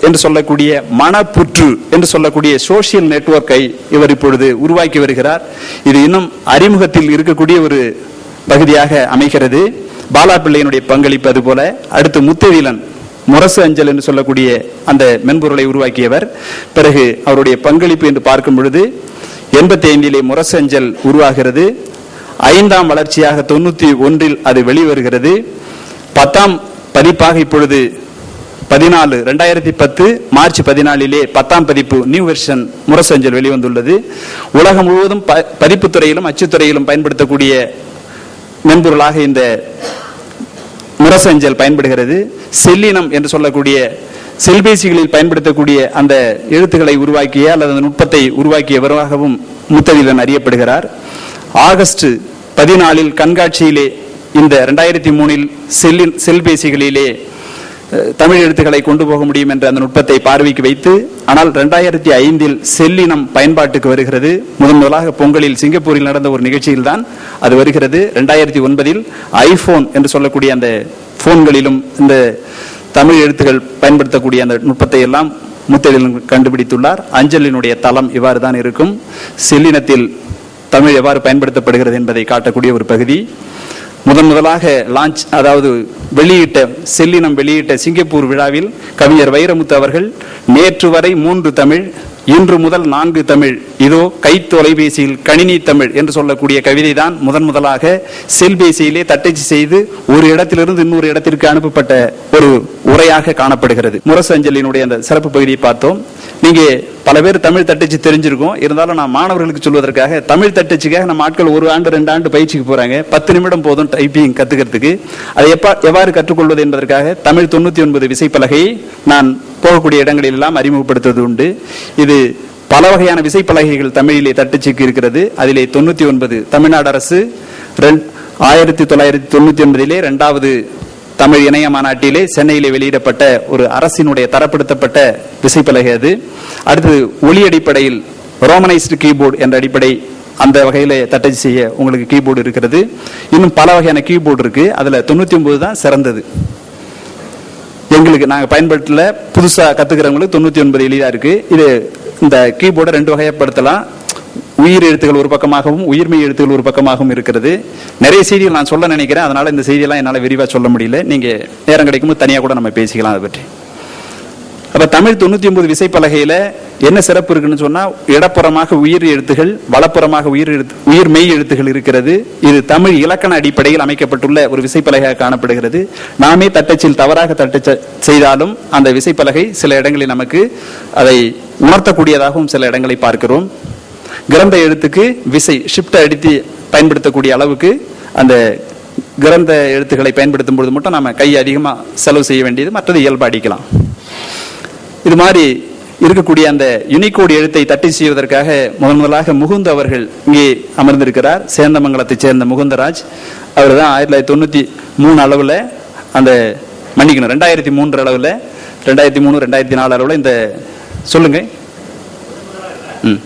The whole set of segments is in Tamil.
என்று சொல்லக்கூடிய மனப்புற்று என்று சொல்லக்கூடிய சோசியல் நெட்வொர்க்கை இவர் இப்பொழுது உருவாக்கி வருகிறார். இது இன்னும் அறிமுகத்தில் இருக்கக்கூடிய ஒரு பகுதியாக அமைகிறது. பாலா பிள்ளையினுடைய பங்களிப்பு அது போல அடுத்து முத்தவிலன் முரசு அஞ்சல் என்று சொல்லக்கூடிய அந்த மென்பொருளை உருவாக்கியவர். பிறகு அவருடைய பங்களிப்பு என்று பார்க்கும் பொழுது எண்பத்தி ஐந்திலே முரசு அஞ்சல் உருவாகிறது. ஐந்தாம் வளர்ச்சியாக தொண்ணூத்தி ஒன்றில் அது வெளிவருகிறது. பத்தாம் பதிப்பாக இப்பொழுது பதினாலு ரெண்டாயிரத்தி பத்து மார்ச் பதினாலிலே பத்தாம் பதிப்பு நியூ வெர்ஷன் முரசஞ்சல் வெளிவந்துள்ளது. உலகம் முழுவதும் ப- பதிப்புத்துறையிலும் அச்சுத்துறையிலும் பயன்படுத்தக்கூடிய மென்பொருளாக இந்த முரசஞ்சல் பயன்படுகிறது. செல்லினம் என்று சொல்லக்கூடிய செல்பேசிகளில் பயன்படுத்தக்கூடிய அந்த எழுத்துக்களை உருவாக்கிய அல்லது அந்த நுட்பத்தை உருவாக்கியவராகவும் முத்தவிலன் அறியப்படுகிறார். ஆகஸ்ட் பதினாலில் கண்காட்சியிலே இந்த ரெண்டாயிரத்தி மூணில் செல்லின் செல்பேசிகளிலே தமிழ் எழுத்துக்களை கொண்டு போக முடியும் என்ற அந்த நுட்பத்தை பார்வைக்கு வைத்து ஆனால் ரெண்டாயிரத்தி ஐந்தில் செல்லினம் பயன்பாட்டுக்கு வருகிறது. முதன் முதலாக பொங்கலில் சிங்கப்பூரில் நடந்த ஒரு நிகழ்ச்சியில் தான் அது வருகிறது. ரெண்டாயிரத்தி ஒன்பதில் ஐபோன் என்று சொல்லக்கூடிய அந்த போன்களிலும் இந்த தமிழ் எழுத்துக்கள் பயன்படுத்தக்கூடிய அந்த நுட்பத்தை எல்லாம் முத்தலில் கண்டுபிடித்துள்ளார். அஞ்சலினுடைய தளம் இவ்வாறு தான் இருக்கும். செல்லினத்தில் தமிழ் எவ்வாறு பயன்படுத்தப்படுகிறது என்பதை காட்டக்கூடிய ஒரு பகுதி. முதன் முதலாக லான்ச் அதாவது வெளியிட்ட செல்லினம் வெளியிட்ட சிங்கப்பூர் விழாவில் கவிஞர் வைரமுத்து அவர்கள் நேற்று வரை மூன்று தமிழ் இன்று முதல் நான்கு தமிழ். இதோ கை தொலைபேசியில் கணினி தமிழ் என்று சொல்லக்கூடிய கவிதை தான் முதன் முதலாக செல்பேசியிலே தட்டச்சு செய்து ஒரு இடத்திலிருந்து இன்னொரு இடத்திற்கு அனுப்பப்பட்ட ஒரு உரையாக காணப்படுகிறது. முரசஞ்சலினுடைய அந்த சிறப்பு பகுதியை பார்த்தோம். நீங்க பல பேர் தமிழ் தட்டச்சு தெரிஞ்சிருக்கும். இருந்தாலும் நான் மாணவர்களுக்கு சொல்வதற்காக தமிழ் தட்டச்சுக்காக நம்ம ஆட்கள் ஒரு ஆண்டு ரெண்டு ஆண்டு பயிற்சிக்கு போறாங்க. பத்து நிமிடம் போதும் டைப்பிங் கத்துக்கிறதுக்கு. அதை எப்ப எவ்வாறு கற்றுக்கொள்வது என்பதற்காக தமிழ் தொண்ணூத்தி ஒன்பது விசைப்பலகையை நான் போகக்கூடிய இடங்களில் எல்லாம் அறிமுகப்படுத்துவது உண்டு. இது பல வகையான விசைப்பலகைகள் தமிழிலே தட்டச்சுக்கு இருக்கிறது. அதிலே தொண்ணூத்தி ஒன்பது தமிழ்நாடு அரசு ரெண்- ஆயிரத்தி தொள்ளாயிரத்தி தொண்ணூத்தி ஒன்பதிலே இரண்டாவது தமிழ் இணைய மாநாட்டிலே சென்னையிலே வெளியிடப்பட்ட ஒரு அரசினுடைய தரப்படுத்தப்பட்ட விசைப்பலகை அது. அடுத்தது ஒளி அடிப்படையில் ரோமனைஸ்டு கீபோர்டு என்ற அடிப்படை அந்த வகையில தட்டச்சு செய்ய உங்களுக்கு கீபோர்டு இருக்கிறது. இன்னும் பல வகையான கீபோர்டு இருக்கு. அதுல தொண்ணூத்தி ஒன்பது தான் சிறந்தது. எங்களுக்கு நாங்கள் பயன்படுத்தல. புதுசாக கத்துக்கிறவங்களுக்கு தொண்ணூற்றி ஒன்பது எளிதாக இருக்குது இது இந்த கீபோர்டை ரெண்டு வகையப்படுத்தலாம் உயிர் எழுத்துக்கள் ஒரு பக்கமாகவும் உயிர்மெய் எழுத்துக்கள் ஒரு பக்கமாகவும் இருக்கிறது. நிறைய செய்திகள் நான் சொல்ல நினைக்கிறேன். அதனால் இந்த செய்தியெல்லாம் என்னால் விரிவாக சொல்ல முடியல. நீங்கள் நேரம் கிடைக்கும்போது தனியாக கூட நம்ம பேசிக்கலாம் அதை பற்றி. அப்ப தமிழ் தொண்ணூத்தி ஒன்பது விசைப்பலகையில என்ன சிறப்பு இருக்குன்னு சொன்னா இடப்புறமாக உயிர் எழுத்துகள் வலப்புறமாக உயிர் எழுத்து உயிர் மெய் எழுத்துகள் இருக்கிறது. இது தமிழ் இலக்கண அடிப்படையில் அமைக்கப்பட்டுள்ள ஒரு விசைப்பலகையாக காணப்படுகிறது. நாமே தட்டச்சில் தவறாக தட்டச்ச செய்தாலும் அந்த விசைப்பலகை சில இடங்களில் நமக்கு அதை உணர்த்தக்கூடியதாகவும் சில இடங்களை பார்க்கிறோம். கிரந்த எழுத்துக்கு விசை ஷிப்டை அடித்து பயன்படுத்தக்கூடிய அளவுக்கு அந்த கிரந்த எழுத்துக்களை பயன்படுத்தும் பொழுது மட்டும் நம்ம கை அதிகமாக செலவு செய்ய வேண்டியது மற்றது இயல்பு அடிக்கலாம். இது மாதிரி இருக்கக்கூடிய அந்த யுனிகோடு எழுத்தை தட்டி செய்வதற்காக முதன் முதலாக முகுந்த் அவர்கள் இங்கே அமர்ந்திருக்கிறார். சேந்தமங்கலத்தைச் சேர்ந்த முகுந்தராஜ். அவர் தான் ஆயிரத்தி தொள்ளாயிரத்தி தொண்ணூத்தி மூணு அளவுல அந்த மன்னிக்கணும் ரெண்டாயிரத்தி மூன்று அளவுல ரெண்டாயிரத்தி மூணு ரெண்டாயிரத்தி நாலு அளவுல இந்த சொல்லுங்க. ம்.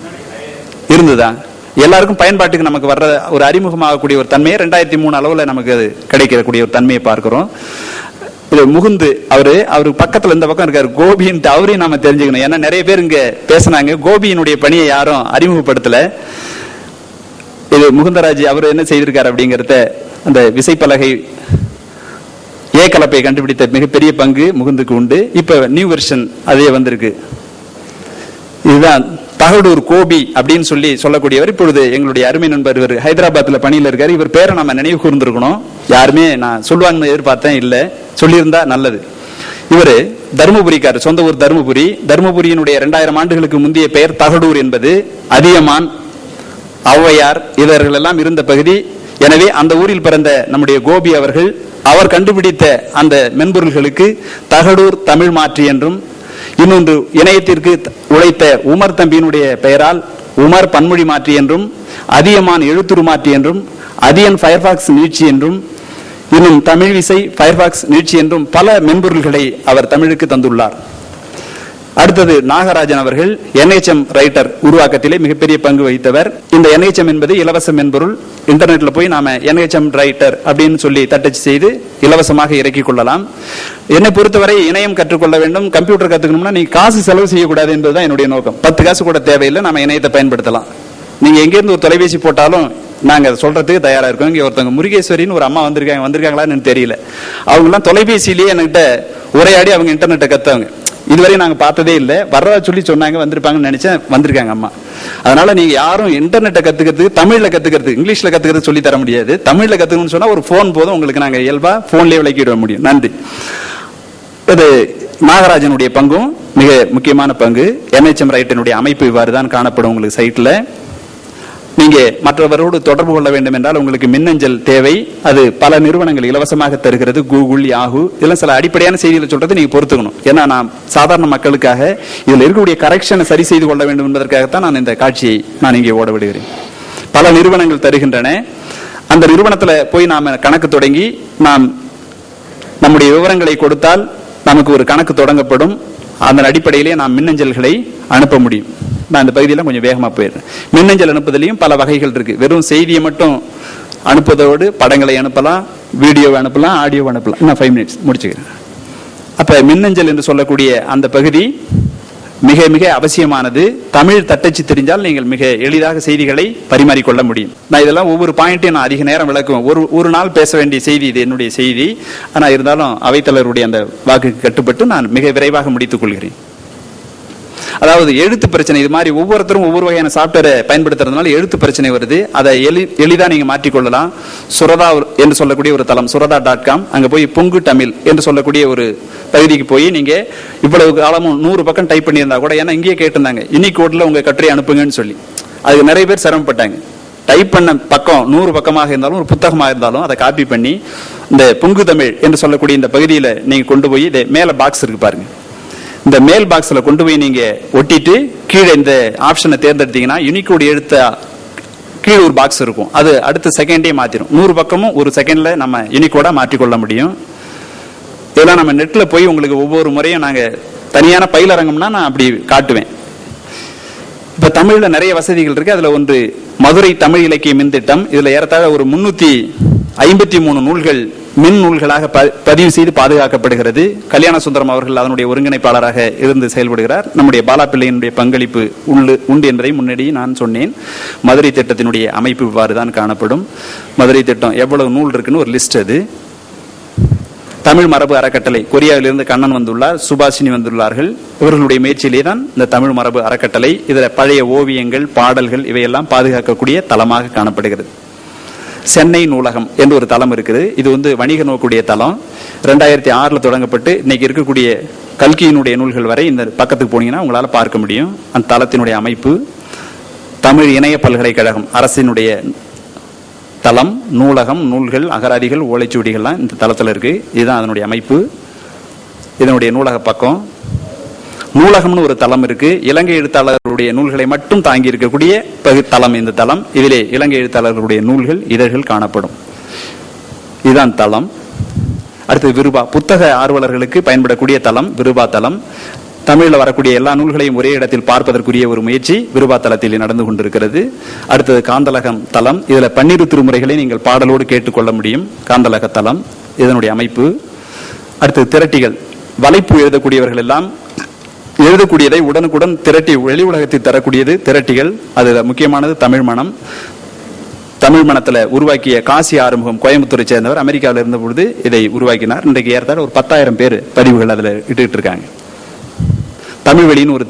இருந்ததா? எல்லாருக்கும் பயன்பாட்டுக்கு நமக்கு வர்ற ஒரு அறிமுகமாகக்கூடிய ஒரு தன்மையை ரெண்டாயிரத்தி மூணு அளவில் நமக்கு அது கிடைக்கக்கூடிய ஒரு தன்மையை பார்க்குறோம். இது முகுந்து அவரு அவருக்கு பக்கத்துல இந்த பக்கம் இருக்காரு கோபின்ட்டு அவரையும் நாம தெரிஞ்சுக்கணும். ஏன்னா நிறைய பேர் இங்க பேசினாங்க. கோபியினுடைய பணியை யாரும் அறிமுகப்படுத்தல. இது முகுந்தராஜ் அவர் என்ன செய்திருக்காரு அப்படிங்கறத அந்த விசைப்பலகை ஏ கலப்பை கண்டுபிடித்த மிகப்பெரிய பங்கு முகுந்துக்கு உண்டு. இப்ப நியூ வெர்ஷன் அதே வந்திருக்கு. இதுதான் தகடூர் கோபி அப்படின்னு சொல்லி சொல்லக்கூடியவர் இப்பொழுது எங்களுடைய அருமை நண்பர் இவர் ஹைதராபாத்ல பணியில இருக்காரு. இவர் பேரை நம்ம நினைவு கூர்ந்திருக்கணும். யாருமே நான் சொல்லுவாங்கன்னு எதிர்பார்த்தேன் இல்லை. சொல்லியிருந்தா நல்லது. இவர் தருமபுரிக்காரர் சொந்த ஊர் தருமபுரி. தருமபுரியினுடைய இரண்டாயிரம் ஆண்டுகளுக்கு முந்தைய பெயர் தகடூர் என்பது அதியமான் ஔவையார் இவர்கள் எல்லாம் இருந்த பகுதி. எனவே அந்த ஊரில் பிறந்த நம்முடைய கோபி அவர்கள் அவர் கண்டுபிடித்த அந்த மென்பொருள்களுக்கு தகடூர் தமிழ் மாற்றி என்றும் இன்னொன்று இணையத்திற்கு உழைத்த உமர் தம்பியினுடைய பெயரால் உமர் பன்மொழி மாற்றி என்றும் அதியமான் எழுத்துரு மாற்றி என்றும் அதியன் ஃபயர்பாக்ஸ் நீட்சி என்றும் இன்னும் தமிழ் விசை ஃபயர்பாக்ஸ் நீட்சி என்றும் பல மென்பொருள்களை அவர் தமிழுக்கு தந்துள்ளார். அடுத்தது நாகராஜன் அவர்கள் என்ஹெச்எம் ரைட்டர் உருவாக்கத்திலே மிகப்பெரிய பங்கு வகித்தவர். இந்த என்ஹெச்எம் என்பது இலவச மென்பொருள் இன்டர்நெட்ல போய் நாம என்ஹெச்எம் ரைட்டர் அப்படின்னு சொல்லி தட்டச்சு செய்து இலவசமாக இறக்கிக் கொள்ளலாம். என்னை பொறுத்தவரை இணையம் கற்றுக்கொள்ள வேண்டும். கம்ப்யூட்டர் கத்துக்கணும்னா நீ காசு செலவு செய்யக்கூடாது என்பதுதான் என்னுடைய நோக்கம். பத்து காசு கூட தேவையில்லை நம்ம இணையத்தை பயன்படுத்தலாம். நீங்க எங்கிருந்து ஒரு தொலைபேசி போட்டாலும் நாங்க அதை சொல்றதுக்கு தயாரா இருக்கோம். இங்க ஒருத்தவங்க முருகேஸ்வரின்னு ஒரு அம்மா வந்திருக்காங்க வந்திருக்காங்களான்னு தெரியல. அவங்க எல்லாம் தொலைபேசியிலேயே என்கிட்ட உரையாடி அவங்க இன்டர்நெட்டை கத்தவங்க. இதுவரையும் நாங்கள் பார்த்ததே இல்லை. வர்றதா சொல்லி சொன்னாங்க வந்திருப்பாங்கன்னு நினைச்சேன் வந்திருக்காங்க அம்மா. அதனால நீங்கள் யாரும் இன்டர்நெட்டை கற்றுக்கிறதுக்கு தமிழில் கத்துக்கிறது இங்கிலீஷில் கற்றுக்கிறது சொல்லி தர முடியாது. தமிழில் கற்றுக்கணும்னு சொன்னால் ஒரு ஃபோன் போதும் உங்களுக்கு நாங்கள் இயல்பாக ஃபோன்லேயே விளக்கிட முடியும். நன்றி. இது நாகராஜனுடைய பங்கும் மிக முக்கியமான பங்கு. எம்ஹெச்எம் ரைட்டினுடைய அமைப்பு இவ்வாறு தான் காணப்படும் உங்களுக்கு சைட்டில் நீங்க மற்றவரோடு தொடர்பு கொள்ள வேண்டும் என்றால் உங்களுக்கு மின்னஞ்சல் தேவை. அது பல நிறுவனங்கள் இலவசமாக தருகிறது. கூகுள் யாகு இதெல்லாம் சில அடிப்படையான செய்திகளை சொல்றது நீங்க பொறுத்துக்கணும். ஏன்னா நான் சாதாரண மக்களுக்காக இதில் இருக்கக்கூடிய கரெக்ஷனை சரி செய்து கொள்ள வேண்டும் என்பதற்காகத்தான் நான் இந்த காட்சியை நான் இங்கே ஓட விடுகிறேன். பல நிறுவனங்கள் தருகின்றன. அந்த நிறுவனத்தில் போய் நாம் கணக்கு தொடங்கி நாம் நம்முடைய விவரங்களை கொடுத்தால் நமக்கு ஒரு கணக்கு தொடங்கப்படும். அதன் அடிப்படையிலே நாம் மின்னஞ்சல்களை அனுப்ப முடியும். நான் இந்த பகுதியெல்லாம் கொஞ்சம் வேகமாக போயிடுறேன். மின்னஞ்சல் அனுப்புதலையும் பல வகைகள் இருக்குது வெறும் செய்தியை மட்டும் அனுப்புவதோடு படங்களை அனுப்பலாம் வீடியோவை அனுப்பலாம் ஆடியோவை அனுப்பலாம். நான் ஃபைவ் மினிட்ஸ் முடிச்சுக்கிறேன். அப்போ மின்னஞ்சல் என்று சொல்லக்கூடிய அந்த பகுதி மிக மிக அவசியமானது. தமிழ் தட்டச்சு தெரிஞ்சால் நீங்கள் மிக எளிதாக செய்திகளை பரிமாறிக்கொள்ள முடியும். நான் இதெல்லாம் ஒவ்வொரு பாயிண்ட்டையும் நான் அதிக நேரம் விளக்குவேன். ஒரு ஒரு நாள் பேச வேண்டிய செய்தி இது என்னுடைய செய்தி. ஆனால் இருந்தாலும் அவைத்தலைவருடைய அந்த வாக்குக்கு கட்டுப்பட்டு நான் மிக விரைவாக முடித்துக் கொள்கிறேன். அதாவது எழுத்து பிரச்சனை இது மாதிரி ஒவ்வொருத்தரும் ஒவ்வொரு வகையான சாப்ட்வேரை பயன்படுத்துறதுனால எழுத்து பிரச்சனை வருது. அதை எளி எளிதாக நீங்கள் மாற்றிக்கொள்ளலாம். சுரதா என்று சொல்லக்கூடிய ஒரு தளம் சுரதா டாட் காம் அங்கே போய் பொங்கு தமிழ் என்று சொல்லக்கூடிய ஒரு பகுதிக்கு போய் நீங்கள் இவ்வளவு காலமும் நூறு பக்கம் டைப் பண்ணியிருந்தா கூட ஏன்னா இங்கேயே கேட்டிருந்தாங்க இனி ஓட்டில் உங்கள் கட்டுரை அனுப்புங்கன்னு சொல்லி. அதுக்கு நிறைய பேர் சிரமப்பட்டாங்க. டைப் பண்ண பக்கம் நூறு பக்கமாக இருந்தாலும் ஒரு புத்தகமாக இருந்தாலும் அதை காப்பி பண்ணி இந்த பொங்கு தமிழ் என்று சொல்லக்கூடிய இந்த பகுதியில் நீங்கள் கொண்டு போய் இதை மேலே பாக்ஸ் இருக்கு பாருங்கள் இந்த மேல் பாக்ஸ்ல கொண்டு போய் நீங்க ஒட்டிட்டு கீழே இந்த ஆப்ஷனை தேர்ந்தெடுத்தீங்கன்னா யூனிகோடு எழுத்த கீழே ஒரு பாக்ஸ் இருக்கும். அது அடுத்த செகண்டே மாத்திரும். நூறு பக்கமும் ஒரு செகண்ட்ல நம்ம யூனிகோடா மாற்றிக்கொள்ள முடியும். இதெல்லாம் நம்ம நெட்ல போய் உங்களுக்கு ஒவ்வொரு முறையும் நாங்க தனியான பயிலரங்கம்னா நான் அப்படி காட்டுவேன். இப்ப தமிழ்ல நிறைய வசதிகள் இருக்கு. அதுல ஒன்று மதுரை தமிழ் இலக்கிய மின் திட்டம். இதுல ஏறத்தாழ ஒரு முன்னூத்தி ஐம்பத்தி மூணு நூல்கள் மின் நூல்களாக பதிவு செய்து பாதுகாக்கப்படுகிறது. கல்யாண சுந்தரம் அவர்கள் அதனுடைய ஒருங்கிணைப்பாளராக இருந்து செயல்படுகிறார். நம்முடைய பாலாப்பிள்ளையினுடைய பங்களிப்பு உள்ளு உண்டு என்பதை முன்னாடி நான் சொன்னேன். மதுரை திட்டத்தினுடைய அமைப்பு இவ்வாறு தான் காணப்படும். மதுரை திட்டம் எவ்வளவு நூல் இருக்குன்னு ஒரு லிஸ்ட் அது. தமிழ் மரபு அறக்கட்டளை கொரியாவிலிருந்து கண்ணன் வந்துள்ளார் சுபாஷினி வந்துள்ளார்கள். இவர்களுடைய முயற்சியிலே தான் இந்த தமிழ் மரபு அறக்கட்டளை இதில் பழைய ஓவியங்கள் பாடல்கள் இவையெல்லாம் பாதுகாக்கக்கூடிய தளமாக காணப்படுகிறது. சென்னை நூலகம் என்று ஒரு தளம் இருக்குது. இது வந்து வணிக நோக்குடைய தளம். ரெண்டாயிரத்தி ஆறில் தொடங்கப்பட்டு இன்னைக்கு இருக்கக்கூடிய கல்கியினுடைய நூல்கள் வரை இந்த பக்கத்துக்கு போனீங்கன்னா உங்களால் பார்க்க முடியும். அந்த தளத்தினுடைய அமைப்பு தமிழ் இணைய பல்கலைக்கழகம் அரசினுடைய தளம் நூலகம் நூல்கள் அகராதிகள் ஓலைச்சுவடிகள்லாம் இந்த தளத்தில் இருக்கு. இதுதான் அதனுடைய அமைப்பு. இதனுடைய நூலக பக்கம். நூலகம்னு ஒரு தளம் இருக்கு. இலங்கை எழுத்தாளர் எழுத்தாளர்களுடைய நூல்களை மட்டும் தாங்கி இருக்கக்கூடிய பகு தளம் இந்த தளம். இதிலே இலங்கை எழுத்தாளர்களுடைய நூல்கள் இதழ்கள் காணப்படும். இதுதான் தளம். அடுத்து விருபா. புத்தக ஆர்வலர்களுக்கு பயன்படக்கூடிய தளம் விருபா தளம். தமிழில் வரக்கூடிய எல்லா நூல்களையும் ஒரே இடத்தில் பார்ப்பதற்குரிய ஒரு முயற்சி விருபா தளத்தில் நடந்து கொண்டிருக்கிறது. அடுத்தது காந்தலகம் தளம். இதில் பன்னிரு திருமுறைகளை நீங்கள் பாடலோடு கேட்டுக்கொள்ள முடியும். காந்தலக தளம் இதனுடைய அமைப்பு. அடுத்தது திரட்டிகள். வலைப்பு எழுதக்கூடியவர்கள் எல்லாம் எழுதக்கூடியதை உடனுக்குடன் திரட்டி வெளி உலகத்தை தரக்கூடியது திரட்டிகள். அது முக்கியமானது தமிழ் மனம். தமிழ் மனத்தில் உருவாக்கிய காசி ஆறுமுகம் கோயம்புத்தூரை சேர்ந்தவர். அமெரிக்காவில் இருந்த பொழுது இதை உருவாக்கினார். இன்றைக்கு ஏறத்தாழ ஒரு பத்தாயிரம் பேர் பதிவுகள் அதில் இட்டுக்கிட்டு இருக்காங்க. தமிழ் வெளின்னு ஒரு